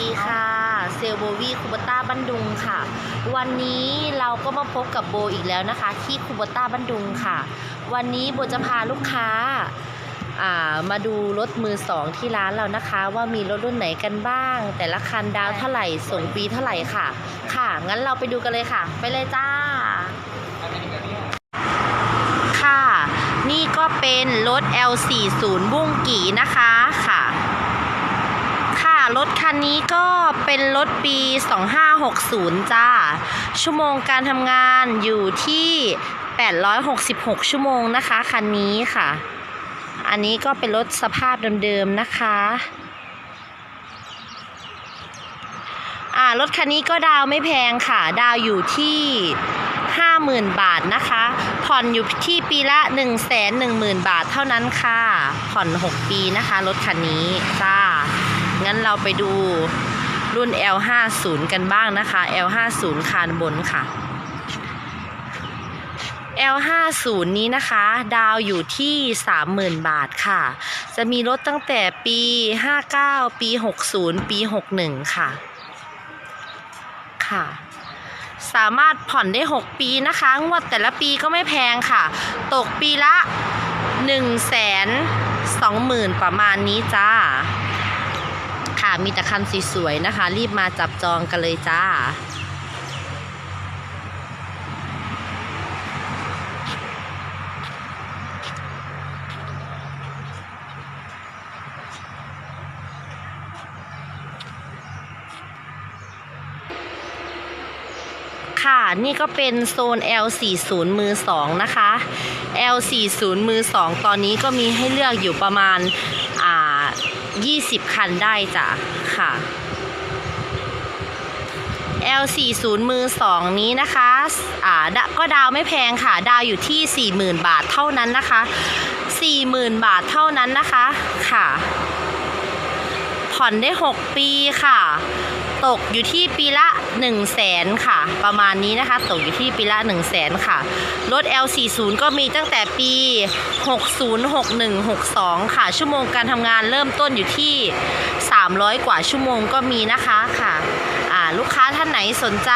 ดีค่ะ เซลโบวีคูบต้าบันดุงค่ะ วันนี้เราก็มาพบกับโบอีกแล้วนะคะ ที่คูบต้าบันดุงค่ะ วันนี้โบจะพาลูกค้าามาดูรถมือสองที่ร้านเรานะคะ ว่ามีรถรุ่นไหนกันบ้าง แต่ละคันดาวเท่าไหร่ส่งปีเท่าไหร่ค่ะ ค่ะ งั้นเราไปดูกันเลยค่ะ ไปเลยจ้า ค่ะ นี่ก็เป็นรถ L40 บุ้งกี่นะคะ รถคันนี้ก็เป็นรถปี 2560 จ้า ชั่วโมงการทำงานอยู่ที่ 866 ชั่วโมงนะคะ คันนี้ค่ะ อันนี้ก็เป็นรถสภาพเดิมๆนะคะอ่ารถคันนี้ก็ดาวไม่แพงค่ะ ดาวอยู่ที่50,000 บาทนะคะ ผ่อนอยู่ที่ปีละ 1 1 0 0 0 0 บาทเท่านั้นค่ะ ผ่อน 6 ปีนะคะ รถคันนี้จ้า งั้นเราไปดูรุ่น L50 กันบ้างนะคะ L50 คานบนค่ะ L50 นี้นะคะ ดาวอยู่ที่ 30,000 บาทค่ะ จะมีรถตั้งแต่ปี 59 ปี 60 ปี 61 ค่ะ ค่ะ สามารถผ่อนได้ 6 ปีนะคะ งวดแต่ละปีก็ไม่แพงค่ะ ตกปีละ 1 2 0 0 0 0 ประมาณนี้จ้า มีแต่คันสวยๆนะคะ รีบมาจับจองกันเลยจ้าค่ะนี่ก็เป็นโซน L40 มือ2นะคะ L40 มือ2ตอนนี้ก็มีให้เลือกอยู่ประมาณอ่า 20 คันได้จ้ะค่ะ L40 มือ 2 นี้นะคะอ่าก็ดาวไม่แพงค่ะ ดาวอยู่ที่ 40,000 บาทเท่านั้นนะคะ 40,000 บาทเท่านั้นนะคะค่ะ ผ่อนได้ 6 ปีค่ะ ตกอยู่ที่ปีละ 1 0 0 0 0แสนค่ะ ประมาณนี้นะคะ ตกอยู่ที่ปีละ 1 0 0 0 0แสนค่ะ รถ L40 ก็มีตั้งแต่ปี 60 61 62 ค่ะ ชั่วโมงการทำงานเริ่มต้นอยู่ที่ 300 กว่าชั่วโมงก็มีนะคะค่ะลูกค้าท่านไหนสนใจ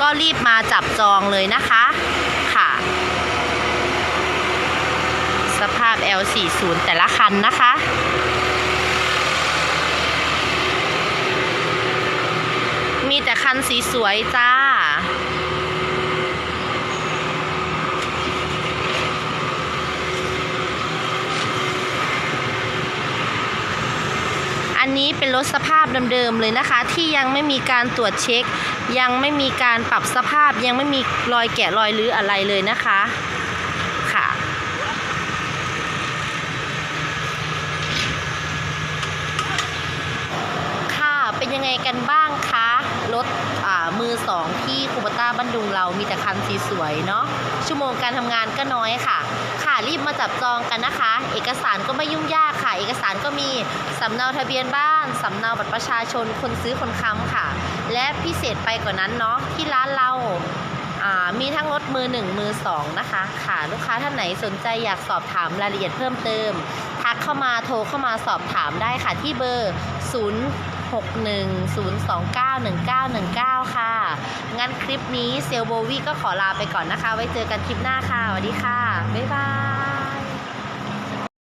ก็รีบมาจับจองเลยนะคะค่ะ สภาพ L40 แต่ละคันนะคะ มีแต่คั นสีสวยจ้า อันนี้เป็นรถสภาพเดิมๆเลยนะคะ ที่ยังไม่มีการตรวจเช็ค ยังไม่มีการปรับสภาพยังไม่มีรอยแกะรอยรื้ออะไรเลยนะคะค่ะค่ะเป็นยังไงกันบ้างคะ รถอ่ามือสองที่คู บ้านดุงเรามีแต่คันสีสวยเนาะชั่วโมงการทำงานก็น้อยค่ะ ค่ะรีบมาจับจองกันนะคะ เอกสารก็ไม่ยุ่งยากค่ะ เอกสารก็มีสำเนาทะเบียนบ้านสำเนาบัตรประชาชนคนซื้อคนค้ำค่ะ และพิเศษไปกว่านั้นเนาะที่ร้านเรามีทั้งรถมือหนึ่งมือสองนะคะ ค่ะ ลูกค้าท่านไหนสนใจอยากสอบถามรายละเอียดเพิ่มเติม ทักเข้ามาโทรเข้ามาสอบถามได้ค่ะที่เบอร์ 0610291919ค่ะ งั้นคลิปนี้เซลโบวีก็ขอลาไปก่อนนะคะ ไว้เจอกันคลิปหน้าค่ะสวัสดีค่ะ บ๊ายบาย